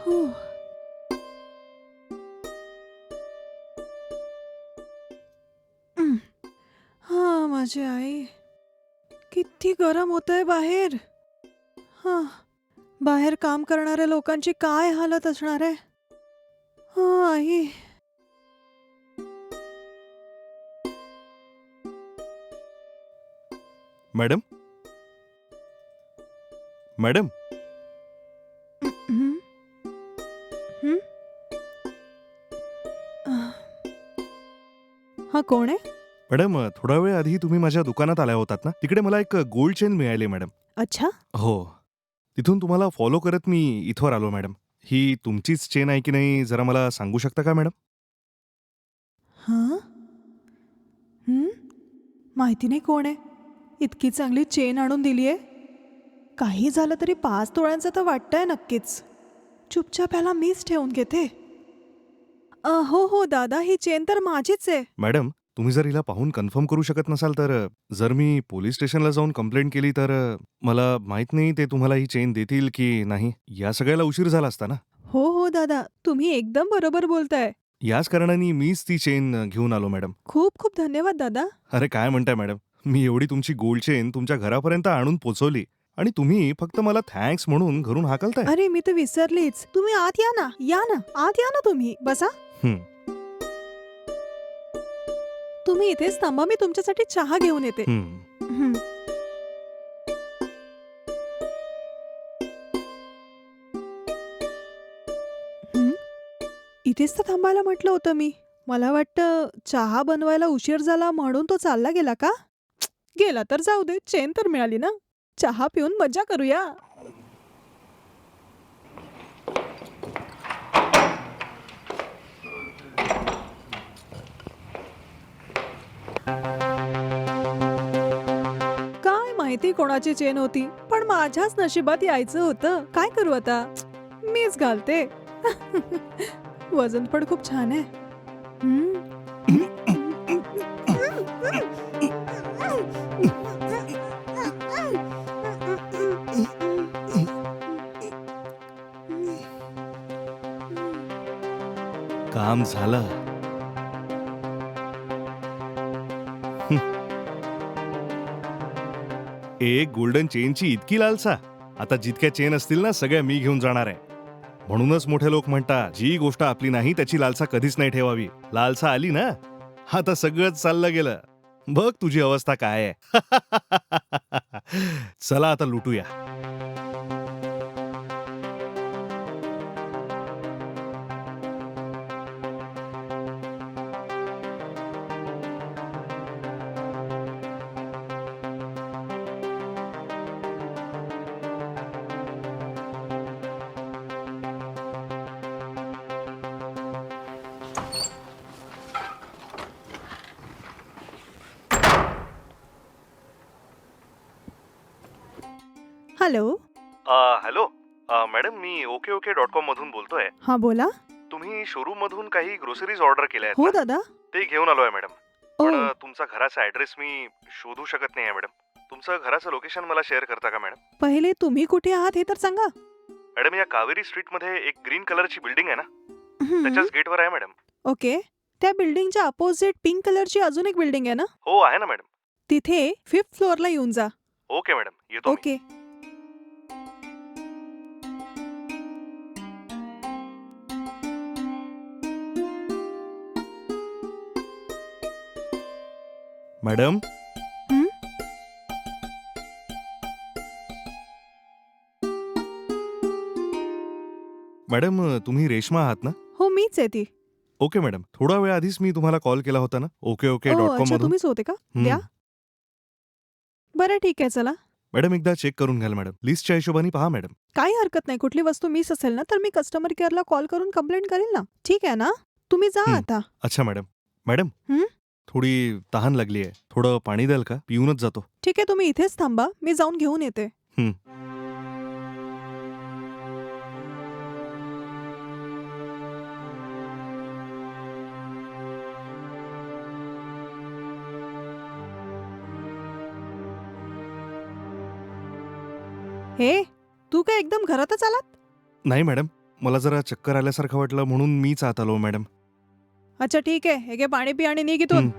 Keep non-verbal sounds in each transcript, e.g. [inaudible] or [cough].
हो. हं. हा माझी आई. किती गरम होतंय बाहेर. हा बाहेर काम करणाऱ्या लोकांची काय हालत असणार आहे? हा आई. मॅडम? मॅडम? कोण आहे? मॅडम थोडा वेळ आधी तुम्ही माझ्या दुकानात आल्या होतात ना? तिकडे मला एक गोल्ड चेन मिळाली मॅडम. अच्छा. हो. तिथून तुम्हाला फॉलो करत मी इथवर आलो मॅडम. ही तुमचीच चेन आहे की नाही जरा मला सांगू शकता का मॅडम? हां? हं? माहिती नाही कोण आहे. इतकी चांगली चेन आणून दिली आहे. काही झालं तरी पाच तोळ्यांचं तर वाटतंय नक्कीच. चुपचाप ह्याला मीच ठेवून घेते. अ, हो हो दादा ही चेन तर माझीच आहे. मॅडम तुम्ही जर हिला पाहून कन्फर्म करू शकत नसाल तर जर मी पोलीस स्टेशनला जाऊन कंप्लेंट केली तर मला माहीत नाही ते तुम्हाला ही चेन देतील की नाही. या सगळ्याला उशीर झाला असता ना? हो हो दादा. तुम्ही एकदम बरोबर बोलताय. याच कारणाने मीच ती चेन घेऊन आलो मॅडम. खूप खूप धन्यवाद दादा. अरे काय म्हणताय मॅडम? मी एवढी तुमची गोल्ड चेन तुमच्या घरापर्यंत आणून पोचवली आणि तुम्ही फक्त मला थँक्स म्हणून घरून हाकलताय. अरे मी तर विसरलीच. तुम्ही आत या ना या ना आत या ना तुम्ही. बसा. हं. तुम्ही इथेच थांबा मी तुमच्यासाठी चहा घेऊन येते हं. हं. हं? इथेच तर थांबायला म्हटलं होतं मी मला वाटतं चहा बनवायला उशीर झाला म्हणून तो चालला गेला का गेला तर जाऊ दे चेन तर मिळाली ना चहा पिऊन मजा करूया माहिती कोणाची चेन होती पण माझ्याच नशिबात यायचं होतं. काय करू आता? मीच घालते. [laughs] वजन पण खूप छान आहे. काम झालं. एक गोल्डन चेनची इतकी लालसा. आता जितक्या चेन असतील ना सगळ्या मी घेऊन जाणार आहे. म्हणूनच मोठे लोक म्हणतात जी गोष्ट आपली नाही त्याची लालसा कधीच नाही ठेवावी. लालसा आली ना? आता सगळंच चाललं गेलं. बघ तुझी अवस्था काय आहे. [laughs] चला आता लुटूया. हॅलो हॅलो मॅडम मी ओके ओके डॉट कॉम मधून बोलतोय. हा बोला. तुम्ही शोरूम मधून काही ग्रोसरीज ऑर्डर केल्या हो? दादा. ते घेऊन आलोय मॅडम पण तुमचा घराचा ऍड्रेस मी शोधू शकत नाही मॅडम तुमचं घराचं लोकेशन मला शेअर करता का मॅडम पहिले तुम्ही कुठे आहात हे तर सांगा. मॅडम या कावेरी स्ट्रीटमध्ये एक ग्रीन कलरची बिल्डिंग आहे ना? हं. त्याच्याच गेटवर आहे मॅडम ओके त्या बिल्डिंगच्या अपोजिट पिंक कलरची अजून एक बिल्डिंग आहे ना? हो आहे ना मॅडम तिथे फिफ्थ फ्लोअरला येऊन जा. ओके मॅडम येतो मी. Okay madam? हं? मॅडम तुम्ही रेश्मा आहात ना? हो मीच आहे ती. Okay madam. थोडा वेळ आधीच मी तुम्हाला कॉल केला होता ना? Okay okay o dot com अच्छा मधून. तुम्हीच होते का? हं. द्या. बरं ठीक आहे चला. मॅडम एकदा चेक करून घ्याल मॅडम. लिस्टच्या हिशोबाने पहा मॅडम. काही हरकत नाही. कुठली वस्तू मिस असेल ना तर मी कस्टमर केअरला कॉल करून कंप्लेंट करेल ना. ठीक आहे ना? तुम्ही जा हं. आता. अच्छा मॅडम. मॅडम हं? थोडी तहान लागली आहे थोडं पाणी द्याल का? पिऊनच जातो. ठीक आहे तुम्ही इथेच थांबा. मी जाऊन घेऊन येते. हं. हे तू काय एकदम घरातच आलात? नाही मॅडम. मला जरा चक्कर आल्यासारखं वाटलं म्हणून मीच आत आलो मॅडम. अच्छा ठीक आहे. हे घे पाणी पी आणि निघ इथून.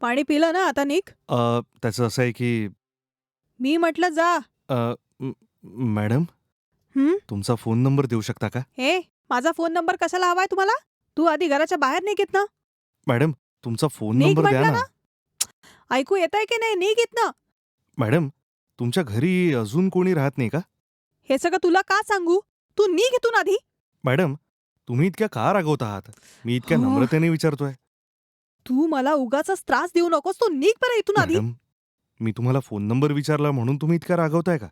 पाणी पिलं ना आता निघ. अ, त्याचं असं आहे की मी म्हटलं जा. अ, म- मॅडम? हं? तुमचा फोन नंबर देऊ शकता का? हे माझा फोन नंबर कशाला हवाय तुम्हाला? तू आधी घराच्या बाहेर निघित ना मॅडम तुमचा फोन निघ नंबर द्या म्हटलं ना. ना. ऐकू येत आहे की नाही? निघित ना मॅडम तुमच्या घरी अजून कोणी राहत नाही का? हे सगळं तुला का सांगू? तू निघ इथून आधी. मॅडम तुम्ही इतक्या का रागवत आहात? मी इतक्या हो. नम्रतेने विचारतोय. तू मला उगाच त्रास देऊ नकोस तू निघ बरं इथून आधी. मॅडम मी तुम्हाला फोन नंबर विचारला म्हणून तुम्ही इतक्या रागवताय का?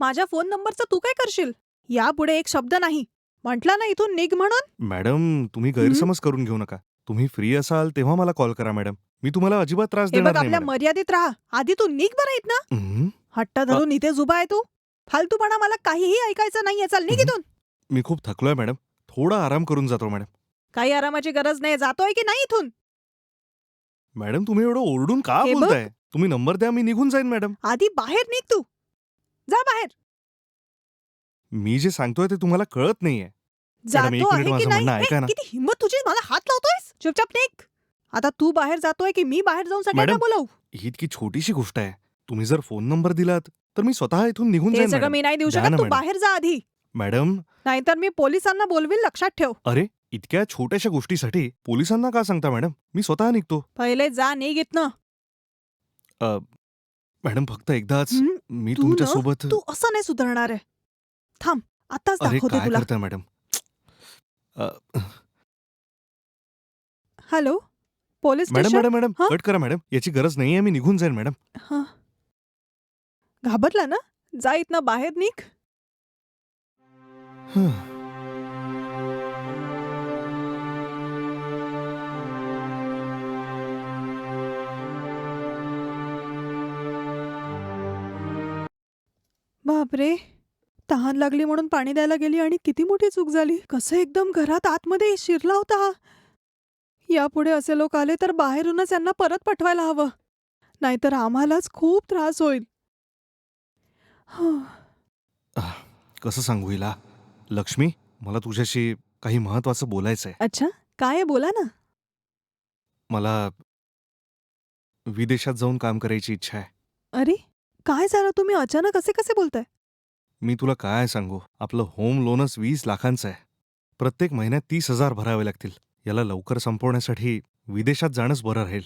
माझ्या फोन नंबरचा तू काय करशील? यापुढे एक शब्द नाही. म्हटलं ना इथून निघ म्हणून. मॅडम तुम्ही गैरसमज करून घेऊ नका. तुम्ही फ्री असाल तेव्हा मला कॉल करा मॅडम. मी तुम्हाला अजिबात त्रास हे देणार बघ नाही आपल्या मॅडम. मर्यादित राहा. आधी तू निघ बरं इथनं. हं? हट्ट धरून इथेच उभा आहे तू? फालतूपणा मला काहीही ऐकायचं नाहीये. चल निघ हम्म. इथून. मी खूप थकलोय मॅडम. थोडा आराम करून जातो मॅडम. काही आरामाची गरज नाही. जातोय की नाही इथून? मॅडम तुम्ही एवढं ओरडून का हे बघ. बोलताय तुम्ही नंबर द्या मी निघून जाईन मॅडम. आधी बाहेर निघ तू. जा बाहेर. मी जे सांगतोय ते तुम्हाला कळत नाहीये. मॅडम, एक जातो मिनिट आहे की माझं नाही? म्हणणं ऐका ना. किती हिंमत तुझी? मला हात लावतोयस? चुपचाप निघ. आता तू बाहेर जातोय की मी बाहेर जाऊन सगळ्यांना मॅडम, बोलवू? ही इतकी छोटीशी गोष्ट आहे. तुम्ही जर फोन नंबर दिलात तर मी स्वतः इथून निघून जाईन सगळं मॅडम. मी नाही देऊ द्या शकत तू मॅडम. बाहेर जा आधी. मॅडम. नाहीतर मी पोलिसांना बोलवील लक्षात ठेव. अरे इतक्या छोट्याशा गोष्टीसाठी पोलिसांना का सांगता मॅडम? मी स्वतः निघतो. पहिले जा निघ इथनं. मॅडम फक्त एकदाच हं? मी तू ना, तुमच्यासोबत तू असं नाही सुधारणार आहे. थांब आताच अरे दाखवते काय तुला. करताय मॅडम? अ, hello? Police madam station? Madam madam हं? कट करा मॅडम. याची गरज नाहीये मी निघून जाईन मॅडम. हं. घाबरला ना? जा इथनं बाहेर निघ. हं. बापरे! तहान लागली म्हणून पाणी द्यायला गेली आणि किती मोठी चूक झाली. कसं एकदम घरात आतमध्ये शिरला होता हा? यापुढे असे लोक आले तर बाहेरूनच यांना परत पाठवायला हवं. नाहीतर आम्हालाच खूप त्रास होईल. हं. कसं सांगू हिला? लक्ष्मी मला तुझ्याशी काही महत्वाचं बोलायचंय. अच्छा काय आहे? बोला ना. मला विदेशात जाऊन काम करायची इच्छा आहे. अरे काय झालं? तुम्ही अचानक असे कसे बोलताय? मी तुला काय सांगू? आपलं होम लोनच वीस लाखांचं आहे. प्रत्येक महिन्यात तीस हजार भरावे लागतील. याला लवकर संपवण्यासाठी विदेशात जाणंच बरं राहील.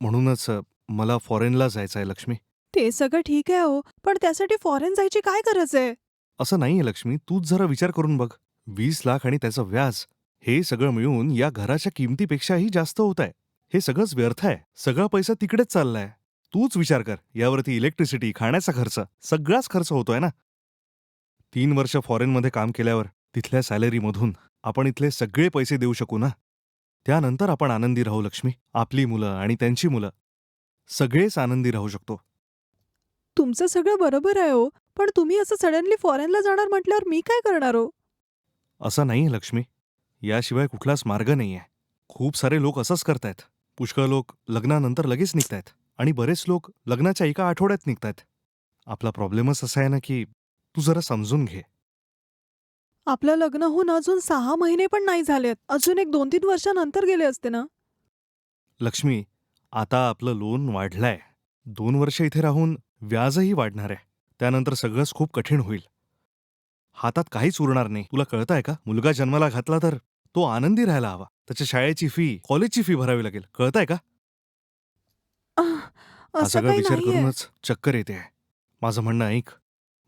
म्हणूनच अ, मला फॉरेनला जायचं आहे लक्ष्मी. ते सगळं ठीक आहे हो पण त्यासाठी फॉरेन जायची काय गरज आहे? असं नाहीये लक्ष्मी तूच जरा विचार करून बघ. वीस लाख आणि त्याचं व्याज हे सगळं मिळून या घराच्या किमतीपेक्षाही जास्त होत आहे. हे सगळंच व्यर्थ आहे. सगळा पैसा तिकडेच चाललाय. तूच विचार कर यावरती इलेक्ट्रिसिटी खाण्याचा खर्च सगळाच खर्च होतोय ना? तीन वर्ष फॉरेनमध्ये काम केल्यावर तिथल्या सॅलरीमधून आपण इथले सगळे पैसे देऊ शकू ना? त्यानंतर आपण आनंदी राहू लक्ष्मी. आपली मुलं आणि त्यांची मुलं. सगळेच आनंदी राहू शकतो. तुमचं सगळं बरोबर आहे हो. पण तुम्ही असं सडनली फॉरेनला जाणार म्हटल्यावर मी काय करणार हो? असं नाहीये लक्ष्मी. याशिवाय कुठलाच मार्ग नाहीये. खूप सारे लोक असंच करतायत. पुष्कळ लोक लग्नानंतर लगेच निघतायत. आणि बरेच लोक लग्नाच्या एका आठवड्यात निघतायत. आपला प्रॉब्लेमच असा आहे ना की तू जरा समजून घे. आपलं लग्न होऊन अजून सहा महिने पण नाही झालेत. अजून एक दोन तीन वर्षानंतर गेले असते ना? लक्ष्मी आता आपलं लोन वाढलंय. दोन वर्ष इथे राहून व्याजही वाढणार आहे. त्यानंतर सगळंच खूप कठीण होईल. हातात काहीच उरणार नाही. तुला कळतंय का? मुलगा जन्माला घातला तर तो आनंदी राहायला हवा. त्याच्या शाळेची फी कॉलेजची फी भरावी लागेल. कळतंय का? हा असं सगळा काही विचार नाहीये. करूनच चक्कर येते. माझं म्हणणं ऐक.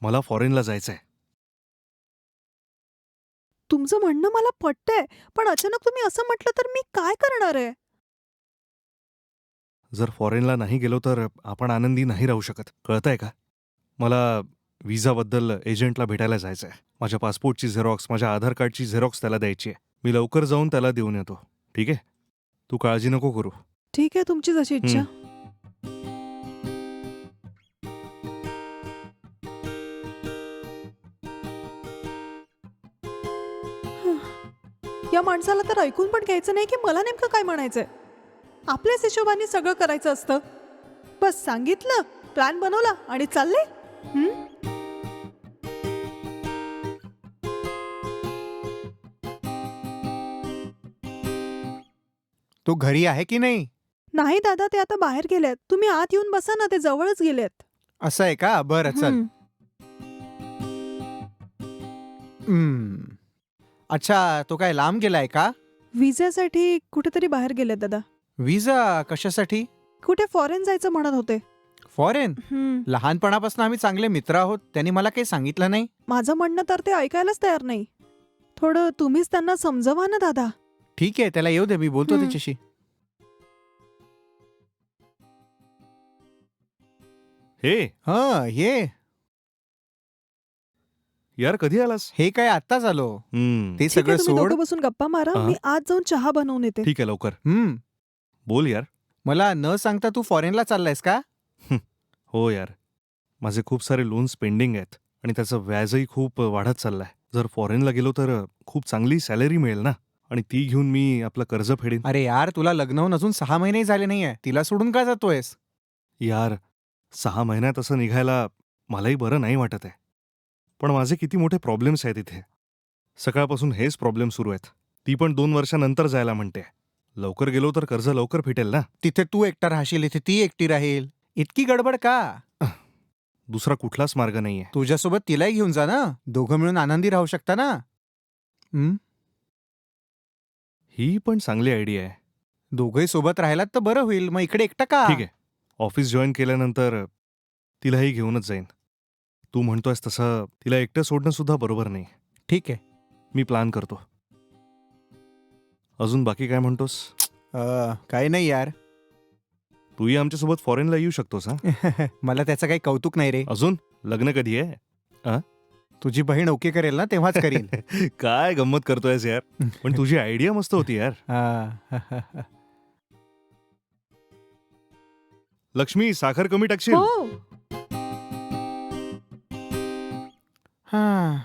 मला फॉरेनला जायचंय. तुमचं म्हणणं मला पटतंय. पण अचानक तुम्ही असं म्हटलं तर मी काय करणार आहे? जर फॉरेनला नाही गेलो तर आपण आनंदी नाही राहू शकत. कळतंय का? मला विजाबद्दल एजंटला भेटायला जायचंय. माझ्या पासपोर्टची झेरॉक्स माझ्या आधार कार्डची झेरॉक्स त्याला द्यायची आहे. मी लवकर जाऊन त्याला देऊन येतो. ठीक आहे? तू काळजी नको करू. ठीक आहे तुमची जशी इच्छा. या माणसाला तर ऐकून पण घ्यायचं नाही की मला नेमकं काय म्हणायचंय? आपल्याच हिशोबाने सगळं करायचं असतं. बस सांगितलं प्लॅन बनवला आणि चालले? तू घरी आहे की नाही? नाही दादा ते आता बाहेर गेलेत. तुम्ही आत येऊन बसा ना ते जवळच गेलेत. असं आहे का? बरं चल. हं. हम्म. अच्छा तो काय लांब गेलाय का? विजासाठी कुठेतरी बाहेर गेलेत दादा. विजा कशासाठी? कुठे फॉरेन जायचं म्हणत होते. फॉरेन हं. लहानपणापासून आम्ही चांगले मित्र आहोत. त्यांनी मला काही सांगितलं नाही. माझं म्हणणं तर ते ऐकायलाच तयार नाही. थोडं तुम्हीच त्यांना समजवा ना दादा. ठीक आहे त्याला येऊ दे मी बोलतो हम्म. त्याच्याशी. हे. हा ये. यार कधी आलास? हे काय आत्ताच आलो. हम्म, ते ठीक आहे सगळं तुम्ही सोड. दोघं बसून गप्पा मारा. हा. मी आज जाऊन चहा बनवून येते. ठीक आहे लवकर. हम्म. बोल यार. मला न सांगता तू फॉरेनला चाललायस का? हो. यार. माझे खूप सारे लोन्स पेंडिंग आहेत आणि त्याचं व्याजही खूप वाढत चाललंय. जर फॉरेनला गेलो तर खूप चांगली सॅलरी मिळेल ना? आणि ती घेऊन मी आपलं कर्ज फेडेन. अरे यार तुला लग्न होऊन अजून सहा महिने झाले नाहीये. तिला सोडून का जातोयस? यार सहा महिन्यात असं निघायला मलाही बरं नाही वाटत आहे. पण माझे किती मोठे प्रॉब्लेम्स आहेत इथे. सकाळपासून हेच प्रॉब्लेम सुरू आहेत. ती पण दोन वर्षानंतर जायला म्हणते. लवकर गेलो तर कर्ज लवकर फिटेल ना? तिथे तू एकटा राहशील इथे ती एकटी राहील. इतकी गडबड का? दुसरा कुठलाच मार्ग नाहीये. तुझ्यासोबत तिलाही घेऊन जा ना. दोघं मिळून आनंदी राहू शकता ना. हं? ही पण चांगली आयडिया आहे. दोघंही सोबत राहिलात तर बरं होईल. मग इकडे एकटा का? ठीक आहे. ऑफिस जॉईन केल्यानंतर तिलाही घेऊनच जाईन. तू म्हणतोयस तसं तिला एकटं सोडणं सुद्धा बरोबर नाही. ठीक आहे. मी प्लान करतो. अजून बाकी काय म्हणतोस? अं, काही नाही यार. तूही आमच्यासोबत फॉरेनला येऊ शकतोस हा? [laughs] मला त्याचं काही कौतुक नाही रे. अजून? लग्न कधी आहे? तुझी बहीण ओके करेल ना तेव्हाच करीन. [laughs] काय गंमत करतोयस यार. पण तुझी आयडिया मस्त होती यार. [laughs] हा. लक्ष्मी साखर कमी टाकशील? हो. हा.